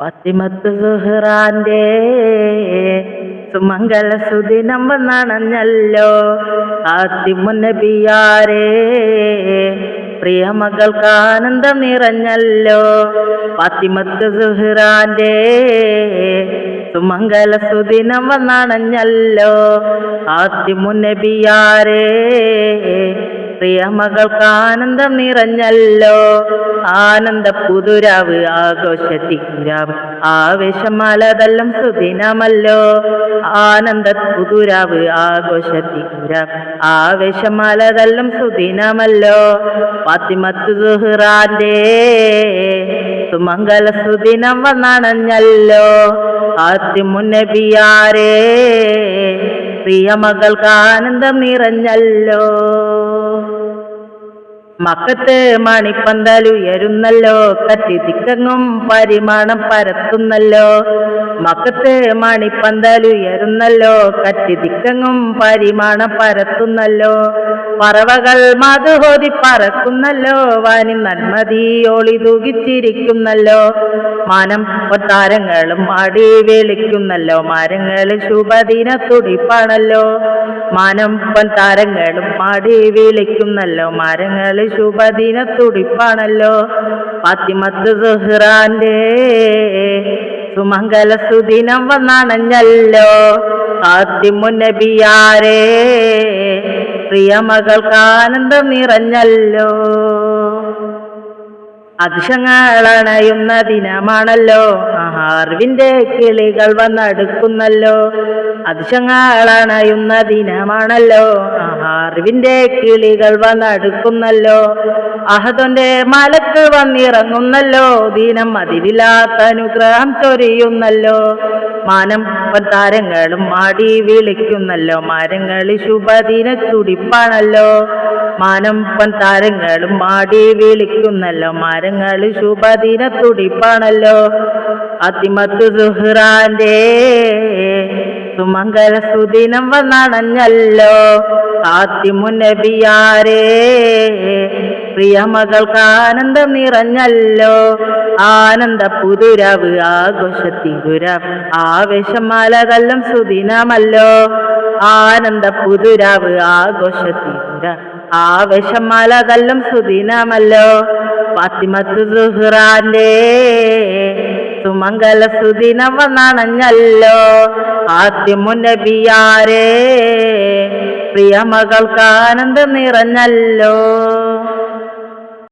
പത്തിമത്ത് സുഹ്റാന്റെ സുമംഗല സുദിനം വന്നണഞ്ഞല്ലോ. ആത്തിമുന്നബിയാരേ പ്രിയ മകൾക്ക് ആനന്ദം നിറഞ്ഞല്ലോ. പത്തിമത്ത് സുഹ്റാന്റെ സുമംഗല സുദിനം വന്നണഞ്ഞല്ലോ. ആത്തിമുന്നബിയാരേ പ്രിയ മകൾക്ക് ആനന്ദം നിറഞ്ഞല്ലോ. ആനന്ദ പുതുരാവ് ആഘോഷത്തിരാവ് ആവേശമലതെല്ലാം സുദിനമല്ലോ. ആനന്ദ പുതുരാവ് ആഘോഷത്തിരാവ് ആവേശമലതെല്ലാം സുദിനമല്ലോ. പാത്തിമത്ത് സുഹ്റാന്റെ സുമംഗല സുദിനം വന്നണഞ്ഞല്ലോ. ആത്തിമുന്നബിയാരേ പ്രിയ മകൾക്ക് ആനന്ദം നിറഞ്ഞല്ലോ. മക്കത്ത് മണിപ്പന്തലുയരുന്നല്ലോ കത്തി ദിക്കങ്ങും പരിമാണം പരത്തുന്നല്ലോ. മക്കത്ത് മണിപ്പന്തലുയരുന്നല്ലോ കത്തി ദിക്കങ്ങും പരിമാണം പരത്തുന്നല്ലോ. പറവകൾ മധുഹോതി പറക്കുന്നല്ലോ വാനി നന്മതി ഒളി തൂകിച്ചിരിക്കുന്നല്ലോ മാനം ഒത്താരങ്ങളും അടി വിളിക്കുന്നല്ലോ മരങ്ങളിൽ ശുഭദിന തുടിപ്പാണല്ലോ. മാനം പൊൻതാരങ്ങളും അടി വിളിക്കുന്നല്ലോ മരങ്ങളിൽ ശുഭദിന തുടിപ്പാണല്ലോ. പാത്തിമത്ത് സുഹ്റാന്റെ സുമംഗല സുദിനം വന്നണഞ്ഞല്ലോ. ഫാത്തിമുന്നബിയാരേ പ്രിയ മകൾക്ക് ആനന്ദം നിറഞ്ഞല്ലോ. അതിശങ്ങളണയുന്ന ദിനമാണല്ലോ അറിവിന്റെ കിളികൾ വന്നടുക്കുന്നല്ലോ. അതിശങ്ങളണയുന്ന ദിനമാണല്ലോ അറിവിന്റെ കിളികൾ വന്നടുക്കുന്നല്ലോ. അഹദന്റെ മലക്ക് വന്നിറങ്ങുന്നല്ലോ. ദിനം അതിരില്ലാത്ത അനുഗ്രഹം ചൊരിയുന്നല്ലോ. മാനം താരങ്ങളും മാടി വിളിക്കുന്നല്ലോ. മരങ്ങളിൽ ശുഭദിന തുടിപ്പാണല്ലോ. മാനം താരങ്ങളും മാടി വിളിക്കുന്നല്ലോ. മരങ്ങളിൽ ശുഭദിന തുടിപ്പാണല്ലോ. അതിമത്ത് സുഹ്റാന്റെ സുമംഗല സുദിനം വന്നണഞ്ഞല്ലോ. ആത്തിമുന്നബിയാരേ പ്രിയ മകൾക്ക് ആനന്ദം നിറഞ്ഞല്ലോ. ആനന്ദ പുതുരവ് ആഘോഷത്തിരുരവ് ആവേശമാലകല്ലും സുദിനമല്ലോ. ആനന്ദ പുതുരവ് ആഘോഷത്തിരുര ആവേശമാലകല്ലും സുദിനമല്ലോ. ഫാത്തിമത്ത് സുഹ്റാന്റെ സുമംഗല സുദിനം വന്നണഞ്ഞല്ലോ. ആദ്യമുന്നബിയാരേ പ്രിയ മകൾക്ക് ആനന്ദം നിറഞ്ഞല്ലോ.